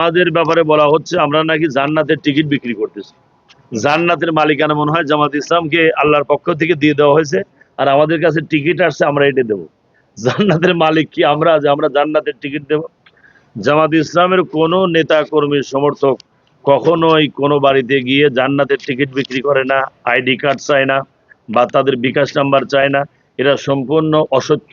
আমাদের ব্যাপারে বলা হচ্ছে, আমরা নাকি জান্নাতের টিকিট বিক্রি করতেছি। জান্নাতের মালিকানা মনে হয় জামাত ইসলামকে আল্লাহর পক্ষ থেকে দিয়ে দেওয়া হয়েছে, আর আমাদের কাছে টিকিট আসছে, আমরা এটা দেবো। জান্নাতের মালিক কি আমরা, যে আমরা জান্নাতের টিকিট দেব? জামাত ইসলামের কোনো নেতা কর্মীর সমর্থক কখনোই কোনো বাড়িতে গিয়ে জান্নাতের টিকিট বিক্রি করে না, আইডি কার্ড চায় না, বা তাদের বিকাশ নাম্বার চায় না, এরা সম্পূর্ণ অসত্য।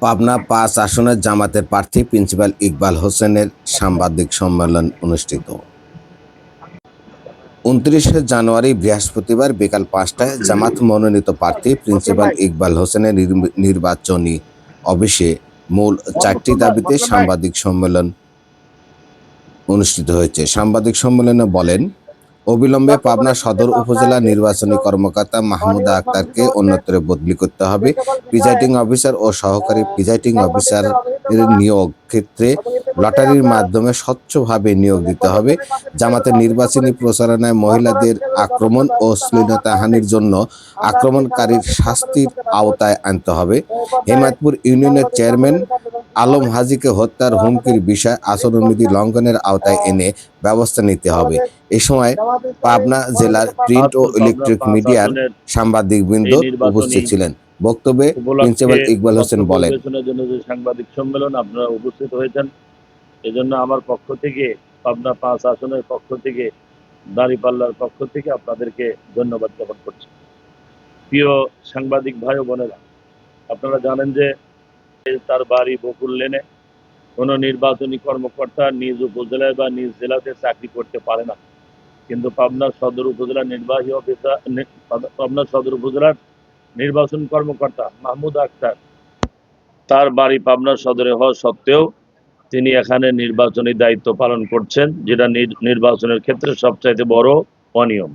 পাবনা পাঁচ আসনের জামাতের প্রার্থী প্রিন্সিপাল ইকবাল হোসেনের সাংবাদিক সম্মেলন অনুষ্ঠিত। উনত্রিশে জানুয়ারি বৃহস্পতিবার বিকাল পাঁচটায় জামাত মনোনীত প্রার্থী প্রিন্সিপাল ইকবাল হোসেনের নির্ব- নির্বাচনী অফিসে মূল চারটি দাবিতে সাংবাদিক সম্মেলন অনুষ্ঠিত হয়েছে। সাংবাদিক সম্মেলনে বলেন অবিলম্বে পাবনা সদর উপজেলা নির্বাচনী কর্মকর্তা মাহমুদা আক্তারকে অন্যত্রে বদলি করতে হবে। প্রিজাইডিং অফিসার ও সহকারী প্রিজাইডিং অফিসার নিয়োগ ক্ষেত্রে লটারির মাধ্যমে স্বচ্ছভাবে নিয়োগ দিতে হবে। জামাতের নির্বাচনী প্রচারণায় মহিলাদের আক্রমণ ও শ্লীলতাহানির জন্য আক্রমণকারীর শাস্তির আওতায় আনতে হবে। হেমায়তপুর ইউনিয়নের চেয়ারম্যান আলম হাজিকে হত্যার হুমকির বিষয় আচরণবিধি লঙ্ঘনের আওতায় এনে ব্যবস্থা নিতে হবে। এ সময় পাবনা জেলার প্রিন্ট ও ইলেকট্রিক মিডিয়ার সাংবাদিকবৃন্দ উপস্থিত ছিলেন। বক্তব্যে প্রিন্সিপাল ইকবাল হোসেন বলেন। জন্য যে সাংবাদিক সম্মেলন আপনারা উপস্থিত হয়েছেন এজন্য আমার পক্ষ থেকে পাবনা পাঁচ আসনের পক্ষ থেকে দাঁড়িপাল্লার পক্ষ থেকে আপনাদেরকে ধন্যবাদ জ্ঞাপন করছি। প্রিয় সাংবাদিক ভাই ও বোনেরা আপনারা জানেন যে তার বাড়ি বকুল লেনে কোনো নির্বাচনী কর্মকর্তা নিজ উপজেলায় বা নিজ জেলাতে চাকরি করতে পারে না। কিন্তু পাবনা সদর উপজেলা নির্বাহী অফিসার পাবনা সদর উপজেলার নির্বাচন কর্মকর্তা মাহমুদ আক্তার। তার বাড়ি পাবনা সদরে হওয়া সত্ত্বেও তিনি এখানে নির্বাচনী দায়িত্ব পালন করছেন, যেটা নির- নির্বাচনের ক্ষেত্রে সবচাইতে বড় অনিয়ম।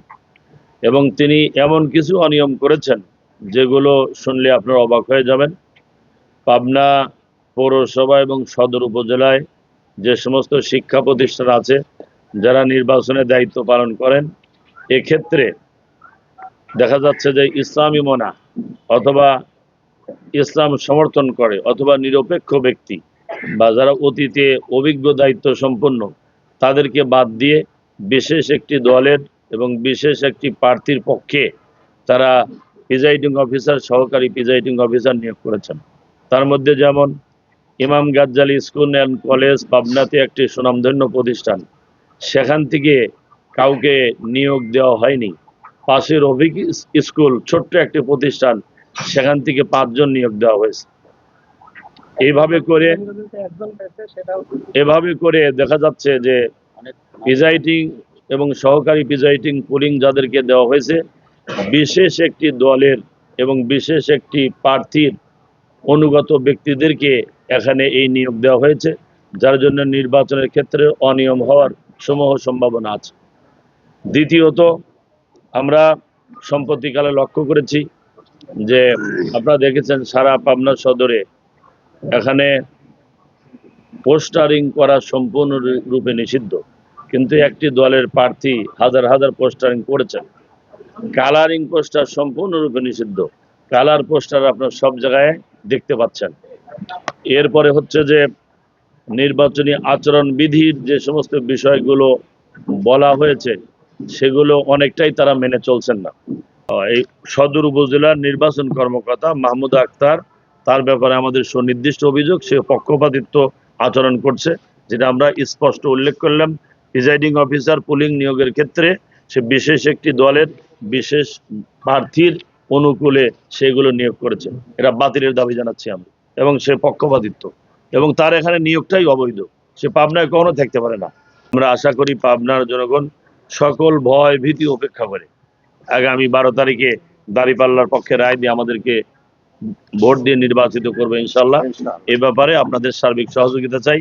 এবং তিনি এমন কিছু অনিয়ম করেছেন, যেগুলো শুনলে আপনারা অবাক হয়ে যাবেন। পাবনা পৌরসভা এবং সদর উপজেলায় যে সমস্ত শিক্ষা প্রতিষ্ঠান আছে, যারা নির্বাচনের দায়িত্ব পালন করেন, এক্ষেত্রে দেখা যাচ্ছে যে ইসলামী মনা অথবা ইসলাম সমর্থন করে, অথবা নিরপেক্ষ ব্যক্তি বা যারা অতীতে অভিজ্ঞ দায়িত্ব সম্পন্ন, তাদেরকে বাদ দিয়ে বিশেষ একটি দলের এবং বিশেষ একটি প্রার্থীর পক্ষে তারা প্রিজাইডিং অফিসার, সহকারী প্রিজাইডিং অফিসার নিয়োগ করেছেন। তার মধ্যে যেমন Imam Ghazzali school and college পাবনাতে একটি সুনামধন্য প্রতিষ্ঠান, সেখান থেকে কাউকে নিয়োগ দেওয়া হয়নি। পাশের অভিক স্কুল, ছোট্ট একটি প্রতিষ্ঠান, সেখান থেকে পাঁচজন নিয়োগ দেওয়া হয়েছে। এইভাবে করে এভাবে করে দেখা যাচ্ছে যে প্রিজাইডিং এবং সহকারী প্রিজাইডিং পুলিং যাদেরকে দেওয়া হয়েছে, বিশেষ একটি দলের এবং বিশেষ একটি প্রার্থীর অনুগত ব্যক্তিদেরকে এখানে এই নিয়োগ দেওয়া হয়েছে, যার জন্য নির্বাচনের ক্ষেত্রে অনিয়ম হওয়ার সমূহ সম্ভাবনা আছে। দ্বিতীয়ত আমরা সম্প্রতিকালে লক্ষ্য করেছি যে আপনারা দেখেছেন সারা পাবনা সদরে এখানে পোস্টারিং করা সম্পূর্ণ রূপে নিষিদ্ধ। কিন্তু একটি দলের প্রার্থী হাজার হাজার পোস্টারিং করেছেন। কালারিং পোস্টার সম্পূর্ণরূপে নিষিদ্ধ। কালার পোস্টার আপনার সব জায়গায় দেখতে পাচ্ছেন। এরপরে হচ্ছে যে নির্বাচনী আচরণ বিধির যে সমস্ত বিষয়গুলো বলা হয়েছে সেগুলো অনেকটাই তারা মেনে চলছেন না। এই সদর উপজেলার নির্বাচন কর্মকর্তা মাহমুদ আক্তার, তার ব্যাপারে আমাদের সুনির্দিষ্ট অভিযোগ, সে পক্ষপাতিত্ব আচরণ করছে, যেটা আমরা স্পষ্ট উল্লেখ করলাম। প্রিজাইডিং অফিসার পুলিং নিয়োগের ক্ষেত্রে সে বিশেষ একটি দলের বিশেষ প্রার্থীর অনুকূলে সেগুলো নিয়োগ করেছে। এটা বাতিলের দাবি জানাচ্ছি আমি এবং সে পক্ষপাতিত্ব। এবং তার এখানে নিয়োগটাই অবৈধ। সে পাবনায় কখনো থাকতে পারে না। আমরা আশা করি পাবনার জনগণ সকল ভয় ভীতি উপেক্ষা করে। আগামী বারো তারিখে দাঁড়িপাল্লার পক্ষে রায় দিয়ে আমাদেরকে ভোট দিয়ে নির্বাচিত করবে ইনশাল্লাহ। এ ব্যাপারে আপনাদের সার্বিক সহযোগিতা চাই।